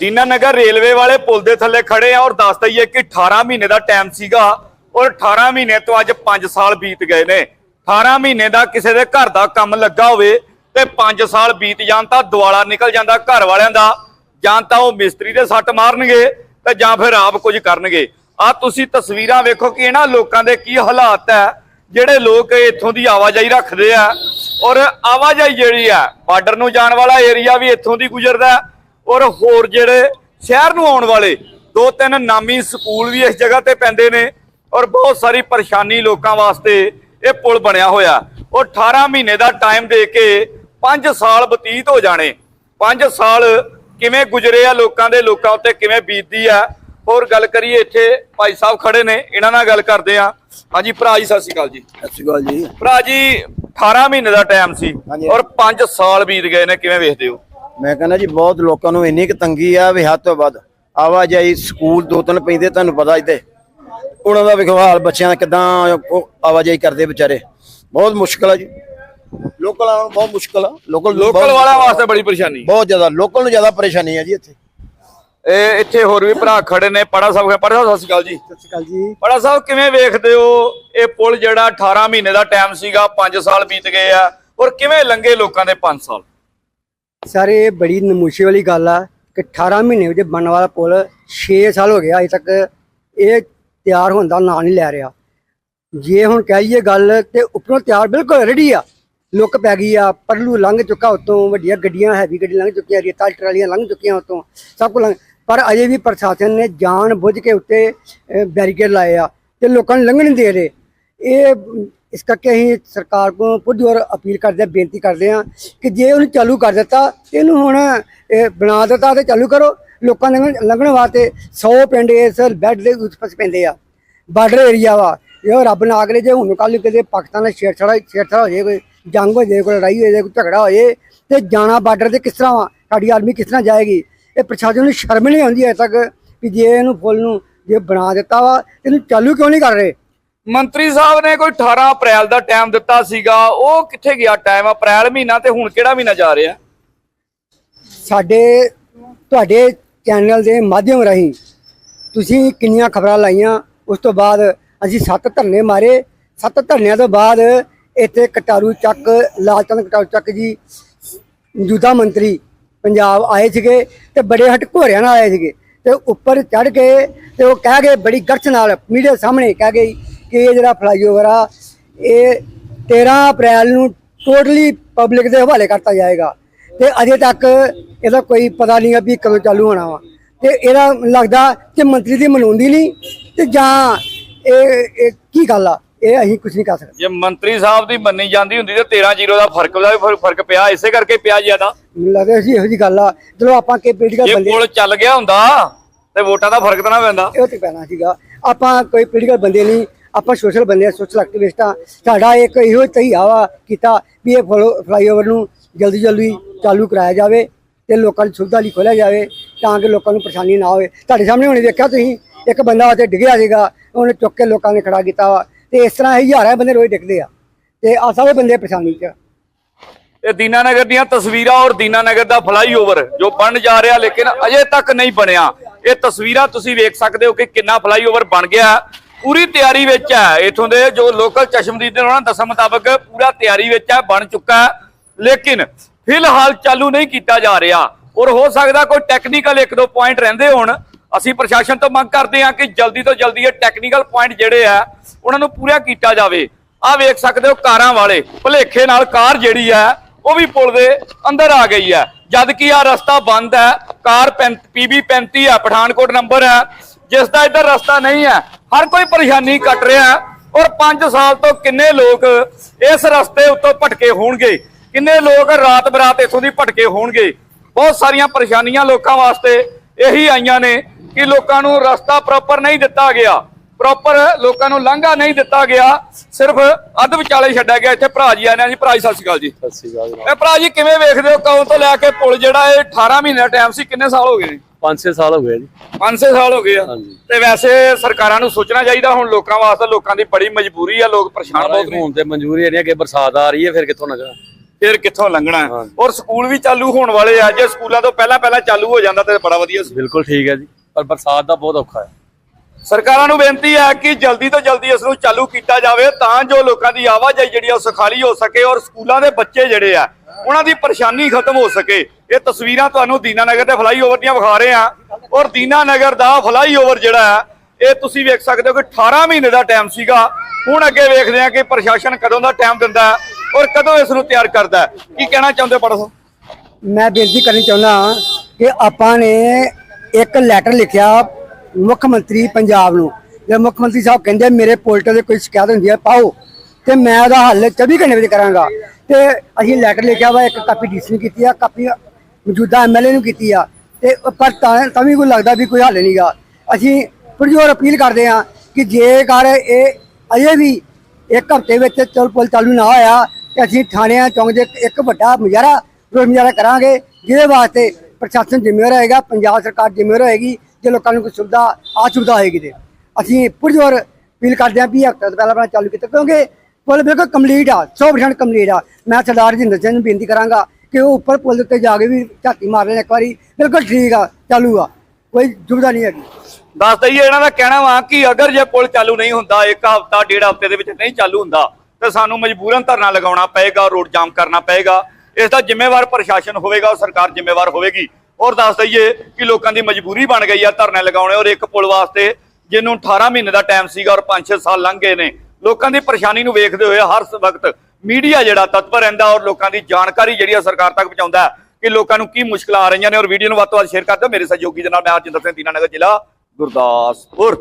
Dina Nagar railway ਵਾਲੇ ਪੁਲ ਦੇ ਥੱਲੇ ਖੜੇ ਆ ਔਰ ਦੱਸ ਦਈਏ ਕਿ 18 ਮਹੀਨੇ ਦਾ ਟਾਈਮ ਸੀਗਾ ਔਰ 18 ਮਹੀਨੇ ਤੋਂ ਅੱਜ 5 ਸਾਲ ਬੀਤ ਗਏ ਨੇ। 18 ਮਹੀਨੇ ਦਾ ਕਿਸੇ ਦੇ ਘਰ ਦਾ ਕੰਮ ਲੱਗਾ ਹੋਵੇ ਤੇ 5 ਸਾਲ ਬੀਤ ਜਾਣ ਤਾਂ ਦੁਆਲਾ ਨਿਕਲ ਜਾਂਦਾ ਘਰ ਵਾਲਿਆਂ ਦਾ, ਜਾਂ ਤਾਂ ਉਹ ਮਿਸਤਰੀ ਦੇ ਸੱਟ ਮਾਰਨਗੇ ਤੇ ਜਾਂ ਫਿਰ ਆਪ ਕੁਝ ਕਰਨਗੇ। ਆ ਤੁਸੀਂ ਤਸਵੀਰਾਂ ਵੇਖੋ ਕਿ ਇਹਨਾਂ ਲੋਕਾਂ ਦੇ ਕੀ ਹਾਲਾਤ ਹੈ, ਜਿਹੜੇ ਲੋਕ ਇੱਥੋਂ ਦੀ ਆਵਾਜਾਈ ਰੱਖਦੇ ਆ ਔਰ ਆਵਾਜਾਈ ਜਿਹੜੀ ਆ ਬਾਰਡਰ ਨੂੰ ਜਾਣ ਵਾਲਾ ਏਰੀਆ ਵੀ ਇੱਥੋਂ ਦੀ ਗੁਜ਼ਰਦਾ ਔਰ ਹੋਰ ਜਿਹੜੇ ਸ਼ਹਿਰ ਨੂੰ ਆਉਣ ਵਾਲੇ ਦੋ ਤਿੰਨ ਨਾਮੀ ਸਕੂਲ ਵੀ ਇਸ ਜਗ੍ਹਾ ਤੇ ਪੈਂਦੇ ਨੇ ਔਰ ਬਹੁਤ ਸਾਰੀ ਪਰੇਸ਼ਾਨੀ ਲੋਕਾਂ ਵਾਸਤੇ ਇਹ ਪੁਲ ਬਣਿਆ ਹੋਇਆ। ਉਹ 18 ਮਹੀਨੇ ਦਾ ਟਾਈਮ ਦੇ ਕੇ 5 ਸਾਲ ਬਤੀਤ ਹੋ ਜਾਣੇ। 5 ਸਾਲ ਕਿਵੇਂ ਗੁਜ਼ਰੇ ਆ ਲੋਕਾਂ ਦੇ ਲੋਕਾਂ ਉੱਤੇ ਕਿਵੇਂ ਬੀਤਦੀ ਆ। ਹੋਰ ਗੱਲ ਕਰੀਏ ਇੱਥੇ ਭਾਈ ਸਾਹਿਬ ਖੜੇ ਨੇ ਇਹਨਾਂ ਨਾਲ ਗੱਲ ਕਰਦੇ ਆ ਹਾਂਜੀ ਭਰਾ ਜੀ ਸਤਿ ਸ਼੍ਰੀ ਅਕਾਲ ਜੀ। ਸਤਿ ਸ਼੍ਰੀ ਅਕਾਲ ਜੀ। ਭਰਾ ਜੀ 18 ਮਹੀਨੇ ਦਾ ਟਾਈਮ ਸੀ। ਔਰ 5 ਸਾਲ ਬੀਤ ਗਏ ਨੇ ਕਿਵੇਂ ਵੇਖਦੇ ਹੋ? ਮੈਂ ਕਹਿੰਦਾ ਜੀ ਬਹੁਤ ਲੋਕਾਂ ਨੂੰ ਇੰਨੀ ਕੁ ਤੰਗੀ ਆ ਵੀ ਹੱਦ ਤੋਂ ਵੱਧ ਆਵਾਜਾਈ ਸਕੂਲ ਦੋ ਤਿੰਨ ਪੈਂਦੇ ਤੁਹਾਨੂੰ ਪਤਾ ਇੱਥੇ। ਉਹਨਾਂ ਦਾ ਵੇਖੋ ਹਾਲ ਬੱਚਿਆਂ ਦਾ ਕਿਦਾਂ ਆਵਾਜਾਈ ਕਰਦੇ ਵਿਚਾਰੇ। ਬਹੁਤ ਮੁਸ਼ਕਲ ਆ ਜੀ। ਲੋਕਲ ਆਉਣ ਨੂੰ ਬਹੁਤ ਮੁਸ਼ਕਲ ਆ। ਲੋਕਲ ਲੋਕਲ ਵਾਲਾ ਵਾਸਤੇ ਬੜੀ ਪਰੇਸ਼ਾਨੀ। ਬਹੁਤ ਜ਼ਿਆਦਾ ਲੋਕਲ ਨੂੰ ਜ਼ਿਆਦਾ ਪਰੇਸ਼ਾਨੀ ਆ ਜੀ ਇੱਥੇ। ਇਹ ਇੱਥੇ ਹੋਰ ਵੀ ਭਰਾ ਖੜੇ ਨੇ ਪੜਾ ਸਾਹਿਬ ਪੜਾ ਸਾਹਿਬ ਸਤਿ ਸ਼੍ਰੀ ਅਕਾਲ ਜੀ। ਸਤਿ ਸ਼੍ਰੀ ਅਕਾਲ ਜੀ। ਪੜਾ ਸਾਹਿਬ ਕਿਵੇਂ ਵੇਖਦੇ ਹੋ ਇਹ ਪੁਲ ਜਿਹੜਾ 18 ਮਹੀਨੇ ਦਾ ਟਾਈਮ ਸੀਗਾ 5 ਸਾਲ ਬੀਤ ਗਏ ਆ ਔਰ ਕਿਵੇਂ ਲੰਘੇ ਲੋਕਾਂ ਦੇ 5 ਸਾਲ? ਸਰ, ਇਹ ਬੜੀ ਨਮੂਸ਼ੀ ਵਾਲੀ ਗੱਲ ਆ ਕਿ 18 ਮਹੀਨੇ ਵਿੱਚ ਬਣਨ ਵਾਲਾ ਪੁਲ 6 ਸਾਲ ਹੋ ਗਿਆ, ਅਜੇ ਤੱਕ ਇਹ ਤਿਆਰ ਹੋਣ ਦਾ ਨਾਂ ਨਹੀਂ ਲੈ ਰਿਹਾ। ਜੇ ਹੁਣ ਕਹੀਏ ਗੱਲ ਤੇ ਉੱਪਰੋਂ ਤਿਆਰ ਬਿਲਕੁਲ ਰੈਡੀ ਆ। ਲੁੱਕ ਪੈ ਗਈ ਆ, ਪਰਲੂ ਲੰਘ ਚੁੱਕਾ ਉਤੋਂ, ਵੱਡੀਆਂ ਗੱਡੀਆਂ ਹੈਵੀ ਗੱਡੀ ਲੰਘ ਚੁੱਕੀਆਂ ਰੇਤਾ ਟਰਾਲੀਆਂ ਲੰਘ ਚੁੱਕੀਆਂ ਉਤੋਂ, ਸਭ ਕੁਝ ਲੰਘ ਪਰ ਅਜੇ ਵੀ ਪ੍ਰਸ਼ਾਸਨ ਨੇ ਜਾਣ ਬੁੱਝ ਕੇ ਉੱਤੇ ਬੈਰੀਕੇਡ ਲਾਏ ਆ ਤੇ ਲੋਕਾਂ ਨੂੰ ਲੰਘਣ ਨਹੀਂ ਦੇ ਰਹੇ। ਇਹ ਇਸ ਕਰਕੇ ਅਸੀਂ ਸਰਕਾਰ ਕੋਲ ਪੁੱਜੋਰ ਅਪੀਲ ਕਰਦੇ ਹਾਂ, ਬੇਨਤੀ ਕਰਦੇ ਹਾਂ ਕਿ ਜੇ ਉਹਨੂੰ ਚਾਲੂ ਕਰ ਦਿੱਤਾ ਇਹਨੂੰ ਹੁਣ, ਇਹ ਬਣਾ ਦਿੱਤਾ ਤੇ ਚਾਲੂ ਕਰੋ। ਲੋਕਾਂ ਦੇ ਲੰਘਣ- ਲੰਘਣ ਵਾਸਤੇ 100 ਪਿੰਡ ਇਸ ਬੈੱਡ ਦੇ ਉੱਪਰ ਪੈਂਦੇ ਆ। ਬਾਰਡਰ ਏਰੀਆ ਵਾ। ਇਹ ਰੱਬ ਨਾ ਅਗਲੇ ਜੇ ਹੁਣ ਕੱਲ ਕਿਤੇ ਪਾਕਿਸਤਾਨ ਨਾਲ ਛੇੜਛਾੜ ਛੇੜਛਾੜ ਹੋ ਜਾਏ ਕੋਈ ਜੰਗ ਹੋ ਜਾਏ ਕੋਈ ਲੜਾਈ ਹੋ ਜਾਏ ਕੋਈ ਝਗੜਾ ਹੋ ਜਾਏ ਤੇ ਜਾਣਾ ਬਾਰਡਰ ਤੇ ਕਿਸ ਤਰ੍ਹਾਂ ਵਾ? ਸਾਡੀ ਆਰਮੀ ਕਿਸ ਤਰ੍ਹਾਂ ਜਾਏਗੀ? ਇਹ ਪ੍ਰਸ਼ਾਸਨ ਨੂੰ ਸ਼ਰਮ ਨਹੀਂ ਆਉਂਦੀ ਅਜੇ ਤੱਕ ਕਿ ਜੇ ਇਹਨੂੰ ਫੁੱਲ ਨੂੰ ਜੇ ਬਣਾ ਦਿੱਤਾ ਵਾ ਇਹਨੂੰ ਚਾਲੂ ਕਿਉਂ ਨਹੀਂ ਕਰ ਰਹੇ? ਮੰਤਰੀ ਸਾਹਿਬ ਨੇ ਕੋਈ 18 ਅਪ੍ਰੈਲ ਦਾ ਟਾਈਮ ਦਿੱਤਾ ਸੀਗਾ। ਉਹ ਕਿੱਥੇ ਗਿਆ ਟਾਈਮ ਅਪ੍ਰੈਲ ਮਹੀਨਾ ਤੇ ਹੁਣ ਕਿਹੜਾ ਮਹੀਨਾ ਜਾ ਰਿਹਾ? ਸਾਡੇ, ਤੁਹਾਡੇ ਚੈਨਲ ਦੇ ਮਾਧਿਅਮ ਰਾਹੀਂ ਤੁਸੀਂ ਕਿੰਨੀਆਂ ਖਬਰਾਂ ਲਾਈਆਂ, ਉਸ ਤੋਂ ਬਾਅਦ ਅਸੀਂ ਸੱਤ ਧਰਨੇ ਮਾਰੇ। ਸੱਤ ਧਰਨਿਆਂ ਤੋਂ ਬਾਅਦ ਇੱਥੇ ਕਟਾਰੂ ਚੱਕ, ਲਾਲਚੰਦ ਕਟਾਰੂ ਚੱਕ ਜੀ, ਮੌਜੂਦਾ ਮੰਤਰੀ ਪੰਜਾਬ ਆਏ ਸੀਗੇ ਤੇ ਬੜੇ ਹਟ ਘੋਰਿਆਂ ਨਾਲ ਆਏ ਸੀਗੇ। ਤੇ ਉੱਪਰ ਚੜ ਕੇ ਤੇ ਉਹ ਕਹਿ ਗਏ ਬੜੀ ਗਰਚ ਨਾਲ, ਮੀਡੀਆ ਸਾਹਮਣੇ ਕਹਿ ਗਏ ਕਿ ਇਹ ਜਿਹੜਾ ਫਲਾਈਓਵਰ ਆ ਇਹ 13 ਅਪ੍ਰੈਲ ਨੂੰ ਟੋਟਲੀ ਪਬਲਿਕ ਦੇ ਹਵਾਲੇ ਕਰਤਾ ਜਾਏਗਾ। ਤੇ ਅਜੇ ਤੱਕ ਇਹਦਾ ਕੋਈ ਪਤਾ ਨਹੀਂ ਆ ਵੀ ਕਦੋਂ ਚਾਲੂ ਹੋਣਾ ਵਾ। ਤੇ ਇਹਦਾ ਲੱਗਦਾ ਕਿ ਮੰਤਰੀ ਦੀ ਮਨਾਉਂਦੀ ਨਹੀਂ ਤੇ ਜਾਂ ਇਹ ਕੀ ਗੱਲ ਆ? ਇਹ ਅਸੀਂ ਕੁਝ ਨਹੀਂ ਕਰ ਸਕਦੇ। ਜੇ ਮੰਤਰੀ ਸਾਹਿਬ ਦੀ ਮੰਨੀ ਜਾਂਦੀ ਹੁੰਦੀ ਤੇ 13 ਜ਼ੀਰੋ ਦਾ ਫ਼ਰਕ ਦਾ ਵੀ ਫਰ- ਫ਼ਰਕ ਪਿਆ ਇਸੇ ਕਰਕੇ ਪਿਆ ਜ਼ਿਆਦਾ। ਲੱਗਦਾ ਸੀ ਇਹੋ ਜੀ ਗੱਲ ਆ। ਚਲੋ ਆਪਾਂ ਕਿ ਜੇ ਬੰਦੇ ਪੁਲ ਚੱਲ ਗਿਆ ਹੁੰਦਾ ਤੇ ਵੋਟਾਂ ਦਾ ਫ਼ਰਕ ਤਾਂ ਨਾ ਪੈਂਦਾ। ਇਹ ਤੇ ਪੈਣਾ ਸੀਗਾ। ਆਪਾਂ ਕੋਈ ਪੋਲੀਟੀਕਲ ਬੰਦੇ ਨਹੀਂ ਆਪਾਂ ਸੋਸ਼ਲ ਬੰਦੇ ਆ, ਸੋਸ਼ਲ ਐਕਟਿਵਿਸਟ ਆ। ਸਾਡਾ ਇੱਕ ਇਹੋ ਤਹੀਆ ਵਾ ਕੀਤਾ ਵੀ ਇਹ ਫਲਾਈਓਵਰ ਨੂੰ ਜਲਦੀ ਜਲਦੀ ਚਾਲੂ ਕਰਾਇਆ ਜਾਵੇ ਤੇ ਲੋਕਾਂ ਦੀ ਸੁਵਿਧਾ ਲਈ ਖੋਲਿਆ ਜਾਵੇ ਤਾਂ ਕਿ ਲੋਕਾਂ ਨੂੰ ਪਰੇਸ਼ਾਨੀ ਨਾ ਹੋਵੇ। ਤੁਹਾਡੇ ਸਾਹਮਣੇ ਹੁਣੇ ਵੇਖਿਆ ਤੁਸੀਂ, ਇੱਕ ਬੰਦਾ ਉੱਥੇ ਡਿੱਗਿਆ ਸੀਗਾ, ਉਹਨੇ ਚੁੱਕ ਕੇ ਲੋਕਾਂ ਨੇ ਖੜਾ ਕੀਤਾ ਵਾ। ਤੇ ਇਸ ਤਰ੍ਹਾਂ ਹੀ ਹਜ਼ਾਰਾਂ ਬੰਦੇ ਰੋਜ਼ ਡਿੱਗਦੇ ਆ। ਤੇ ਆ ਸਾਰੇ ਬੰਦੇ ਪਰੇਸ਼ਾਨੀ 'ਚ ਆ। ਇਹ ਦੀਨਾਨਗਰ ਦੀਆਂ ਤਸਵੀਰਾਂ ਔਰ ਦੀਨਾਨਗਰ ਦਾ ਫਲਾਈਓਵਰ ਜੋ ਬਣ ਜਾ ਰਿਹਾ ਲੇਕਿਨ ਅਜੇ ਤੱਕ ਨਹੀਂ ਬਣਿਆ। ਇਹ ਤਸਵੀਰਾਂ ਤੁਸੀਂ ਵੇਖ ਸਕਦੇ ਹੋ ਕਿ ਕਿੰਨਾ ਫਲਾਈਓਵਰ ਬਣ ਗਿਆ। ਪੂਰੀ ਤਿਆਰੀ ਵਿੱਚ ਹੈ। ਇਥੋਂ ਦੇ ਜੋ ਲੋਕਲ ਚਸ਼ਮਦੀਦ ਨੇ, ਉਹਨਾਂ ਦੱਸਣ ਮੁਤਾਬਕ ਪੂਰਾ ਤਿਆਰੀ ਵਿੱਚ ਹੈ, ਬਣ ਚੁੱਕਾ ਲੇਕਿਨ ਫਿਲਹਾਲ ਚਾਲੂ ਨਹੀਂ ਕੀਤਾ ਜਾ ਰਿਹਾ। ਔਰ ਹੋ ਸਕਦਾ ਕੋਈ ਟੈਕਨੀਕਲ ਇੱਕ ਦੋ ਪੁਆਇੰਟ ਰਹਿੰਦੇ ਹੋਣ। ਅਸੀਂ ਪ੍ਰਸ਼ਾਸਨ ਤੋਂ ਮੰਗ ਕਰਦੇ ਹਾਂ ਕਿ ਜਲਦੀ ਤੋਂ ਜਲਦੀ ਇਹ ਟੈਕਨੀਕਲ ਪੁਆਇੰਟ ਜਿਹੜੇ ਆ ਉਹਨਾਂ ਨੂੰ ਪੂਰਾ ਕੀਤਾ ਜਾਵੇ। ਆਹ ਵੇਖ ਸਕਦੇ ਹੋ ਕਾਰਾਂ ਵਾਲੇ, ਭੁਲੇਖੇ ਨਾਲ ਕਾਰ ਜਿਹੜੀ ਹੈ, ਉਹ ਵੀ ਪੁਲ ਦੇ ਅੰਦਰ ਆ ਗਈ ਹੈ। ਜਦ ਕਿ ਆ ਰਸਤਾ ਬੰਦ ਹੈ। ਕਾਰ ਪੀਬੀ 35 ਹੈ, ਪਠਾਨਕੋਟ ਨੰਬਰ ਹੈ। ਜਿਸ ਦਾ ਇੱਧਰ ਰਸਤਾ ਨਹੀਂ ਹੈ, ਹਰ ਕੋਈ ਪਰੇਸ਼ਾਨੀ ਕੱਟ ਰਿਹਾ ਔਰ 5 ਸਾਲ ਤੋਂ ਕਿੰਨੇ ਲੋਕ ਇਸ ਰਸਤੇ ਉੱਤੋਂ ਭਟਕੇ ਹੋਣਗੇ? ਕਿੰਨੇ ਲੋਕ ਰਾਤ ਬਰਾਤ ਇੱਥੋਂ ਦੀ ਭਟਕੇ ਹੋਣਗੇ? ਬਹੁਤ ਸਾਰੀਆਂ ਪਰੇਸ਼ਾਨੀਆਂ ਲੋਕਾਂ ਵਾਸਤੇ ਇਹੀ ਆਈਆਂ ਨੇ ਕਿ ਲੋਕਾਂ ਨੂੰ ਰਸਤਾ ਪ੍ਰੋਪਰ ਨਹੀਂ ਦਿੱਤਾ ਗਿਆ। ਪ੍ਰੋਪਰ ਲੋਕਾਂ ਨੂੰ ਲਾਂਘਾ ਨਹੀਂ ਦਿੱਤਾ ਗਿਆ ਸਿਰਫ ਅੱਧ ਵਿਚਾਲੇ ਛੱਡਿਆ ਗਿਆ। ਇੱਥੇ ਭਰਾ ਜੀ ਆਏ ਨੇ ਜੀ ਭਰਾ ਜੀ ਸਤਿ ਸ਼੍ਰੀ ਅਕਾਲ ਜੀ। ਸਤਿ ਸ਼੍ਰੀ ਅਕਾਲ ਇਹ ਭਰਾ ਜੀ ਕਿਵੇਂ ਵੇਖਦੇ ਹੋ? ਕਦੋਂ ਤੋਂ ਲੈ ਕੇ ਪੁਲ ਜਿਹੜਾ ਇਹ 18 ਮਹੀਨੇ ਦਾ ਟਾਈਮ ਸੀ ਕਿੰਨੇ ਸਾਲ ਹੋ ਗਏ ਨੇ? 5-6 ਸਾਲ ਹੋ ਗਏ ਜੀ। 5-6 ਸਾਲ ਹੋ ਗਏ ਆ। ਤੇ ਵੈਸੇ ਸਰਕਾਰਾਂ ਨੂੰ ਸੋਚਣਾ ਚਾਹੀਦਾ ਹੁਣ ਲੋਕਾਂ ਵਾਸਤੇ ਲੋਕਾਂ ਦੀ ਬੜੀ ਮਜਬੂਰੀ ਆ ਲੋਕ ਪਰੇਸ਼ਾਨ ਬਹੁਤ ਨੇ। ਹੁਣ ਤੇ ਮਨਜ਼ੂਰੀ ਨਹੀਂ ਕਿ ਬਰਸਾਤ ਆ ਰਹੀ ਹੈ ਫਿਰ ਕਿੱਥੋਂ ਨਗਾ ਫਿਰ ਕਿੱਥੋਂ ਲੰਘਣਾ। ਔਰ ਸਕੂਲ ਵੀ ਚਾਲੂ ਹੋਣ ਵਾਲੇ ਆ ਜੇ ਸਕੂਲਾਂ ਤੋਂ ਪਹਿਲਾਂ ਪਹਿਲਾਂ ਚਾਲੂ ਹੋ ਜਾਂਦਾ ਤੇ ਬੜਾ ਵਧੀਆ ਸੀ। ਬਿਲਕੁਲ ਠੀਕ ਹੈ ਜੀ ਪਰ ਬਰਸਾਤ ਦਾ ਬਹੁਤ ਔਖਾ ਹੈ। ਸਰਕਾਰਾਂ ਨੂੰ ਬੇਨਤੀ ਹੈ ਕਿ ਜਲਦੀ ਤੋਂ ਜਲਦੀ ਇਸ ਨੂੰ ਚਾਲੂ ਕੀਤਾ ਜਾਵੇ ਤਾਂ ਜੋ ਲੋਕਾਂ ਦੀ ਆਵਾਜਾਈ ਜਿਹੜੀ ਆ ਸੁਖਾਲੀ ਹੋ ਸਕੇ ਔਰ ਸਕੂਲਾਂ ਦੇ ਬੱਚੇ ਜਿਹੜੇ ਆ, ਉਹਨਾਂ ਦੀ ਪਰੇਸ਼ਾਨੀ ਖਤਮ ਹੋ ਸਕੇ। ਇਹ ਤਸਵੀਰਾਂ ਤੁਹਾਨੂੰ ਦੀਨਾਨਗਰ ਦੇ ਫਲਾਈਓਵਰ ਦੀਆਂ ਵਿਖਾ ਰਹੇ ਆ ਔਰ ਦੀਨਾਨਗਰ ਦਾ ਫਲਾਈਓਵਰ ਜਿਹੜਾ ਹੈ ਇਹ ਤੁਸੀਂ ਵੇਖ ਸਕਦੇ ਹੋ ਕਿ 18 ਮਹੀਨੇ ਦਾ ਟਾਈਮ ਸੀਗਾ। ਹੁਣ ਅੱਗੇ ਵੇਖਦੇ ਆ ਕਿ ਪ੍ਰਸ਼ਾਸਨ ਕਦੋਂ ਦਾ ਟਾਈਮ ਦਿੰਦਾ ਔਰ ਕਦੋਂ ਇਸ ਨੂੰ ਤਿਆਰ ਕਰਦਾ ਕੀ ਕਹਿਣਾ ਚਾਹੁੰਦੇ ਪੜੋ ਮੈਂ ਬੇਨਤੀ ਕਰਨੀ ਚਾਹੁੰਦਾ ਕਿ ਆਪਾਂ ਨੇ ਇੱਕ ਲੈਟਰ ਲਿਖਿਆ ਮੁੱਖ ਮੰਤਰੀ ਪੰਜਾਬ ਨੂੰ। ਜੇ ਮੁੱਖ ਮੰਤਰੀ ਸਾਹਿਬ ਕਹਿੰਦੇ ਮੇਰੇ ਪੋਰਟਲ ਤੇ ਕੋਈ ਸ਼ਿਕਾਇਤ ਹੁੰਦੀ ਹੈ ਪਾਓ। ਤੇ ਮੈਂ ਉਹਦਾ ਹੱਲ 24 ਘੰਟੇ ਵਿੱਚ ਕਰਾਂਗਾ। ਤੇ ਅਸੀਂ ਲੈਟਰ ਲਿਖਿਆ ਵਾ, ਇੱਕ ਕਾਪੀ ਡੀਸੀ ਨੂੰ ਕੀਤੀ ਆ, ਕਾਪੀ ਮੌਜੂਦਾ ਐਮਐਲਏ ਨੂੰ ਕੀਤੀ ਆ। ਤੇ ਪਰ ਤਾਂ ਵੀ ਕੋਈ ਲੱਗਦਾ ਵੀ ਕੋਈ ਹੱਲ ਨਹੀਂਗਾ ਅਸੀਂ ਪੁਰਜੋਰ ਅਪੀਲ ਕਰਦੇ ਆ ਕਿ ਜੇਕਰ ਇਹ ਅਜੇ ਵੀ ਇੱਕ ਹਫ਼ਤੇ ਵਿੱਚ ਚਲ ਪੁਲ ਚਾਲੂ ਨਾ ਹੋਇਆ, ਤੇ ਅਸੀਂ ਥਾਣਿਆਂ ਚੌਂਕ ਦੇ ਇੱਕ ਵੱਡਾ ਮੁਜ਼ਾਹਰਾ, ਰੋਜ਼ ਮੁਜ਼ਾਹਰਾ ਕਰਾਂਗੇ, ਜਿਹਦੇ ਵਾਸਤੇ ਪ੍ਰਸ਼ਾਸਨ ਜ਼ਿੰਮੇਵਾਰ ਹੋਏਗਾ, ਪੰਜਾਬ ਸਰਕਾਰ ਜ਼ਿੰਮੇਵਾਰ ਹੋਏਗੀ ਜੇ ਲੋਕਾਂ ਨੂੰ ਕੋਈ ਸੁਵਿਧਾ ਆ ਸੁਵਿਧਾ ਹੋਏਗੀ ਤੇ। ਅਸੀਂ ਪੁਰਜੋਰ ਅਪੀਲ ਕਰਦੇ ਹਾਂ ਵੀ ਹਫ਼ਤੇ ਪਹਿਲਾਂ ਆਪਣਾ ਚਾਲੂ ਕੀਤਾ, ਕਿਉਂਕਿ ਪੁਲ ਬਿਲਕੁਲ ਕੰਪਲੀਟ ਆ 100% ਕੰਪਲੀਟ ਆ। ਮੈਂ ਸਰਦਾਰ ਜਿੰਦਰ ਸਿੰਘ ਨੂੰ ਬੇਨਤੀ ਕਰਾਂਗਾ ਕਿ ਉਹ ਉੱਪਰ ਪੁਲ ਉੱਤੇ ਜਾ ਕੇ ਵੀ ਝਾਤੀ ਮਾਰ ਲੈਣ ਇੱਕ ਵਾਰੀ। ਬਿਲਕੁਲ ਠੀਕ ਆ, ਚਾਲੂ ਆ। ਕੋਈ ਦੁਬਿਧਾ ਨਹੀਂ ਹੈਗੀ। ਦੱਸ ਦਈਏ ਇਹਨਾਂ ਦਾ ਕਹਿਣਾ ਵਾ ਕਿ ਅਗਰ ਜੇ ਪੁਲ ਚਾਲੂ ਨਹੀਂ ਹੁੰਦਾ, ਇੱਕ ਹਫ਼ਤਾ, ਡੇਢ ਹਫ਼ਤੇ ਦੇ ਵਿੱਚ ਨਹੀਂ ਚਾਲੂ ਹੁੰਦਾ, ਤੇ ਸਾਨੂੰ ਮਜਬੂਰਨ ਧਰਨਾ ਲਗਾਉਣਾ ਪਏਗਾ, ਰੋਡ ਜਾਮ ਕਰਨਾ ਪਏਗਾ। ਇਸ ਦਾ ਜ਼ਿੰਮੇਵਾਰ ਪ੍ਰਸ਼ਾਸਨ ਹੋਵੇਗਾ ਸਰਕਾਰ ਜ਼ਿੰਮੇਵਾਰ ਹੋਵੇਗੀ। ਔਰ ਦੱਸ ਦਈਏ ਕਿ ਲੋਕਾਂ ਦੀ ਮਜਬੂਰੀ ਬਣ ਗਈ ਆ ਧਰਨੇ ਲਗਾਉਣੇ ਔਰ ਇੱਕ ਪੁਲ ਵਾਸਤੇ ਜਿਹਨੂੰ 18 ਮਹੀਨੇ ਦਾ ਟਾਈਮ ਸੀਗਾ ਔਰ 5-6 ਸਾਲ ਲੰਘ ਗਏ ਨੇ। ਲੋਕਾਂ ਦੀ ਪਰੇਸ਼ਾਨੀ ਨੂੰ ਵੇਖਦੇ ਹੋਏ ਹਰ ਵਕਤ ਮੀਡੀਆ ਜਿਹੜਾ ਤਤਪਰ ਰਹਿੰਦਾ ਔਰ ਲੋਕਾਂ ਦੀ ਜਾਣਕਾਰੀ ਜਿਹੜੀ ਆ ਸਰਕਾਰ ਤੱਕ ਪਹੁੰਚਾਉਂਦਾ ਕਿ ਲੋਕਾਂ ਨੂੰ ਕੀ ਮੁਸ਼ਕਲਾਂ ਆ ਰਹੀਆਂ ਨੇ ਔਰ ਵੀਡੀਓ ਨੂੰ ਵੱਧ ਤੋਂ ਵੱਧ ਸ਼ੇਅਰ ਕਰ ਦਿਓ। ਮੇਰੇ ਸਹਿਯੋਗੀ ਦੇ ਨਾਲ ਮੈਂ ਹਰਜਿੰਦਰ ਸਿੰਘ ਦੀਨਾਨਗਰ ਜ਼ਿਲ੍ਹਾ ਗੁਰਦਾਸਪੁਰ।